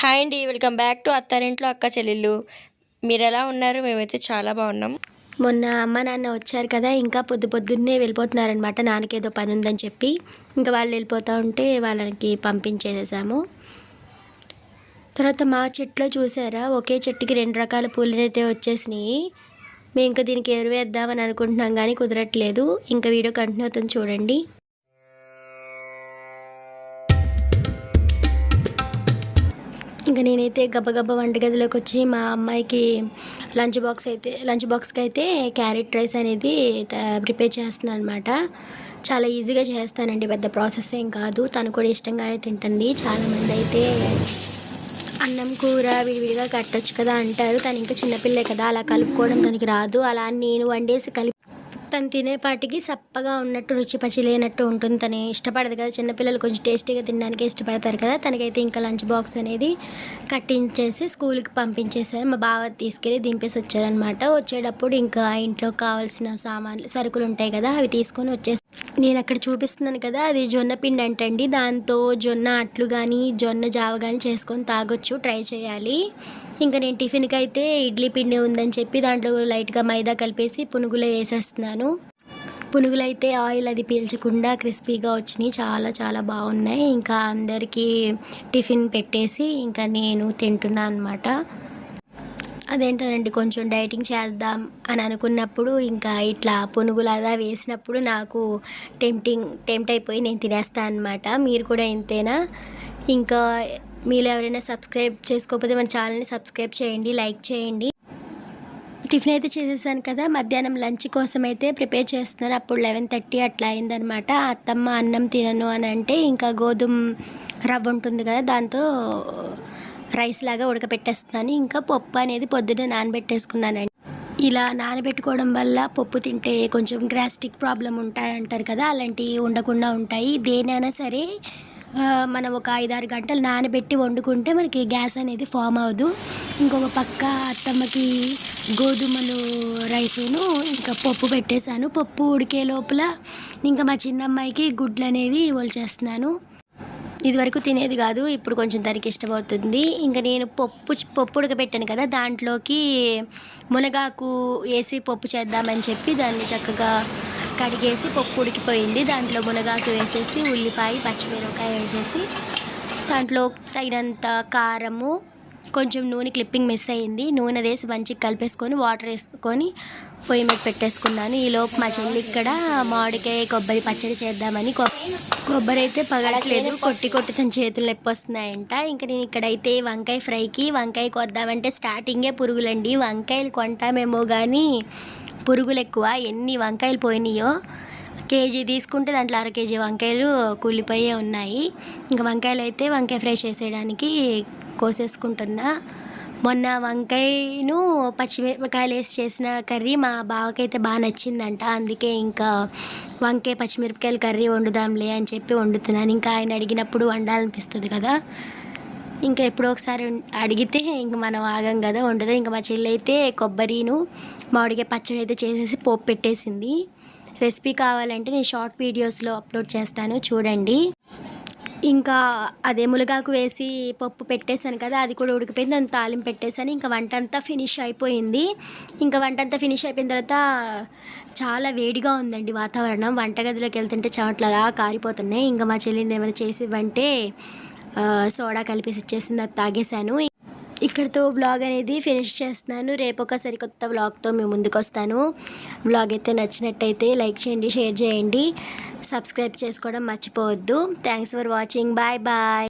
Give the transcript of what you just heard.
Hi అండి welcome back to అత్తారింట్లో అక్క చెల్లెళ్ళు. మీరు ఎలా ఉన్నారు? మేమైతే చాలా బాగున్నాం. మొన్న అమ్మ నాన్న వచ్చారు కదా ఇంకా పొద్దు పొద్దున్నే వెళ్ళిపోతున్నారనమాట నాన్నకి ఏదో పని ఉందని చెప్పి ఇంకా వాళ్ళు వెళ్ళిపోతూ ఉంటే వాళ్ళకి పంపించేసేసాము. తర్వాత మా చెట్లో చూసారా? ఒకే చెట్టుకి రెండు రకాల పూలు అయితే వచ్చేసినాయి. మేము ఇంకా దీనికి ఎరువేద్దామని అనుకుంటున్నాం కానీ కుదరట్లేదు. ఇంకా వీడియో కంటిన్యూ అవుతుంది చూడండి. ఇంకా నేనైతే గబగబ వంటగదిలోకి వచ్చి మా అమ్మాయికి లంచ్ బాక్స్ అయితే లంచ్ బాక్స్కి అయితే క్యారెట్ రైస్ అనేది ప్రిపేర్ చేస్తున్నాను అనమాట చాలా ఈజీగా చేస్తానండి పెద్ద ప్రాసెస్ ఏం కాదు. తను కూడా ఇష్టంగానే తింటుంది. చాలామంది అయితే అన్నం కూర విడివిడిగా కట్టొచ్చు కదా అంటారు. తను ఇంకా చిన్నపిల్లే కదా అలా కలుపుకోవడం తనకి రాదు. అలా నేను వండేసి కలిపి తను తినేపాటికి సప్పగా ఉన్నట్టు రుచి పచి లేనట్టు ఉంటుంది. తను ఇష్టపడదు కదా. చిన్నపిల్లలు కొంచెం టేస్టీగా తినడానికి ఇష్టపడతారు కదా. తనకైతే ఇంకా లంచ్ బాక్స్ అనేది కట్టించేసి స్కూల్కి పంపించేసారు మా బావ తీసుకెళ్ళి దింపేసి వచ్చారనమాట వచ్చేటప్పుడు ఇంకా ఇంట్లో కావాల్సిన సామాన్లు సరుకులు ఉంటాయి కదా అవి తీసుకొని వచ్చేసి నేను అక్కడ చూపిస్తున్నాను కదా. అది జొన్న పిండి అంటండి. దాంతో జొన్న అట్లు కానీ జొన్న జావ కానీ చేసుకొని తాగొచ్చు. ట్రై చేయాలి. ఇంకా నేను టిఫిన్కి అయితే ఇడ్లీ పిండి ఉందని చెప్పి దాంట్లో లైట్గా మైదా కలిపేసి పునుగులో వేసేస్తున్నాను. పునుగులు అయితే ఆయిల్ అది పీల్చకుండా క్రిస్పీగా వచ్చినాయి. చాలా చాలా బాగున్నాయి. ఇంకా అందరికీ టిఫిన్ పెట్టేసి ఇంకా నేను తింటున్నాను అనమాట అదేంటోనండి కొంచెం డైటింగ్ చేద్దాం అని అనుకున్నప్పుడు ఇంకా ఇట్లా పునుగులు అదా వేసినప్పుడు నాకు టెంప్టింగ్ టెంప్ట్ అయిపోయి నేను తినేస్తాను అనమాట మీరు కూడా ఇంతేనా? ఇంకా మీరు ఎవరైనా సబ్స్క్రైబ్ చేసుకోకపోతే మన ఛానల్ని సబ్స్క్రైబ్ చేయండి లైక్ చేయండి. టిఫిన్ అయితే చేసేసాను కదా మధ్యాహ్నం లంచ్ కోసం అయితే ప్రిపేర్ చేస్తున్నాను అప్పుడు లెవెన్ థర్టీ అట్లా అయిందనమాట అత్తమ్మ అన్నం తినను అని అంటే ఇంకా గోధుమ రవ్వ ఉంటుంది కదా దాంతో రైస్ లాగా ఉడకపెట్టేస్తున్నాను. ఇంకా పప్పు అనేది పొద్దున్నే నానబెట్టేసుకున్నానండి. ఇలా నానబెట్టుకోవడం వల్ల పప్పు తింటే కొంచెం గ్రాస్టిక్ ప్రాబ్లం ఉంటాయి అంటారు కదా అలాంటివి ఉండకుండా ఉంటాయి. దేనైనా సరే మనం ఒక ఐదారు గంటలు నానబెట్టి వండుకుంటే మనకి గ్యాస్ అనేది ఫామ్ అవ్వదు. ఇంకొక పక్క అత్తమ్మకి గోధుమలు రైసును ఇంకా పప్పు పెట్టేశాను. పప్పు ఉడికే లోపల ఇంకా మా చిన్నమ్మాయికి గుడ్లు అనేవి ఒలిచేస్తున్నాను. ఇది వరకు తినేది కాదు ఇప్పుడు కొంచెం దానికి ఇష్టమవుతుంది. ఇంకా నేను పప్పు పప్పు ఉడకబెట్టాను కదా దాంట్లోకి మునగాకు వేసి పప్పు చేద్దామని చెప్పి దాన్ని చక్కగా కడిగేసి పప్పు ఉడికిపోయింది. దాంట్లో మునగాకు వేసేసి ఉల్లిపాయ పచ్చిమిరపకాయ వేసేసి దాంట్లో తగినంత కారము కొంచెం నూనె క్లిప్పింగ్ మిస్ అయ్యింది నూనె వేసి మంచిగా కలిపేసుకొని వాటర్ వేసుకొని పొయ్యి మీద పెట్టేసుకున్నాను. ఈలోపు మా చెల్లి ఇక్కడ మామిడికాయ కొబ్బరి పచ్చడి చేద్దామని కొబ్బరి అయితే పగలట్లేదు. కొట్టి కొట్టి తన చేతులు నొప్పి వస్తున్నాయంట. ఇంకా నేను ఇక్కడైతే వంకాయ ఫ్రైకి వంకాయ కొద్దామంటే స్టార్టింగే పురుగులండి. వంకాయలు కొంటామేమో కానీ పురుగులు ఎక్కువ ఎన్ని వంకాయలు పోయినాయో కేజీ తీసుకుంటే దాంట్లో అర కేజీ వంకాయలు కూలిపోయే ఉన్నాయి. ఇంకా వంకాయలు అయితే వంకాయ ఫ్రై చేసేయడానికి కోసేసుకుంటున్నా. మొన్న వంకాయను పచ్చిమిరపకాయలు వేసి చేసిన కర్రీ మా బావకైతే బాగా నచ్చిందంట. అందుకే ఇంకా వంకాయ పచ్చిమిరపకాయలు కర్రీ వండుదాంలే అని చెప్పి వండుతున్నాను. ఇంకా ఆయన అడిగినప్పుడు వండాలనిపిస్తుంది కదా. ఇంకా ఎప్పుడో ఒకసారి అడిగితే ఇంక మనం ఆగం కదా ఉండదు ఇంకా మా చెల్లి అయితే కొబ్బరిను మామిడికాయ పచ్చడి అయితే చేసేసి పోపు పెట్టేసింది. రెసిపీ కావాలంటే నేను షార్ట్ వీడియోస్లో అప్లోడ్ చేస్తాను చూడండి. ఇంకా అదే ములగాకు వేసి పప్పు పెట్టేశాను కదా అది కూడా ఉడికిపోయింది. దాన్ని తాలింపు పెట్టేశాను. ఇంకా వంట అంతా ఫినిష్ అయిపోయింది. ఇంకా వంట అంతా ఫినిష్ అయిపోయిన తర్వాత చాలా వేడిగా ఉందండి వాతావరణం. వంటగదిలోకి వెళ్తుంటే చెమటలు అలా కారిపోతున్నాయి. ఇంకా మా చెల్లిని ఏమైనా చేసి ఇవ్వంటే సోడా కలిపేసి ఇచ్చేసింది అది తాగేశాను. ఇక్కడితో వ్లాగ్ అనేది ఫినిష్ చేస్తున్నాను. రేపు ఒక సరికొత్త వ్లాగ్తో మేము ముందుకు వస్తాను. వ్లాగ్ అయితే నచ్చినట్టయితే లైక్ చేయండి షేర్ చేయండి. సబ్స్క్రైబ్ చేసుకోవడం మర్చిపోవద్దు. Thanks for watching bye bye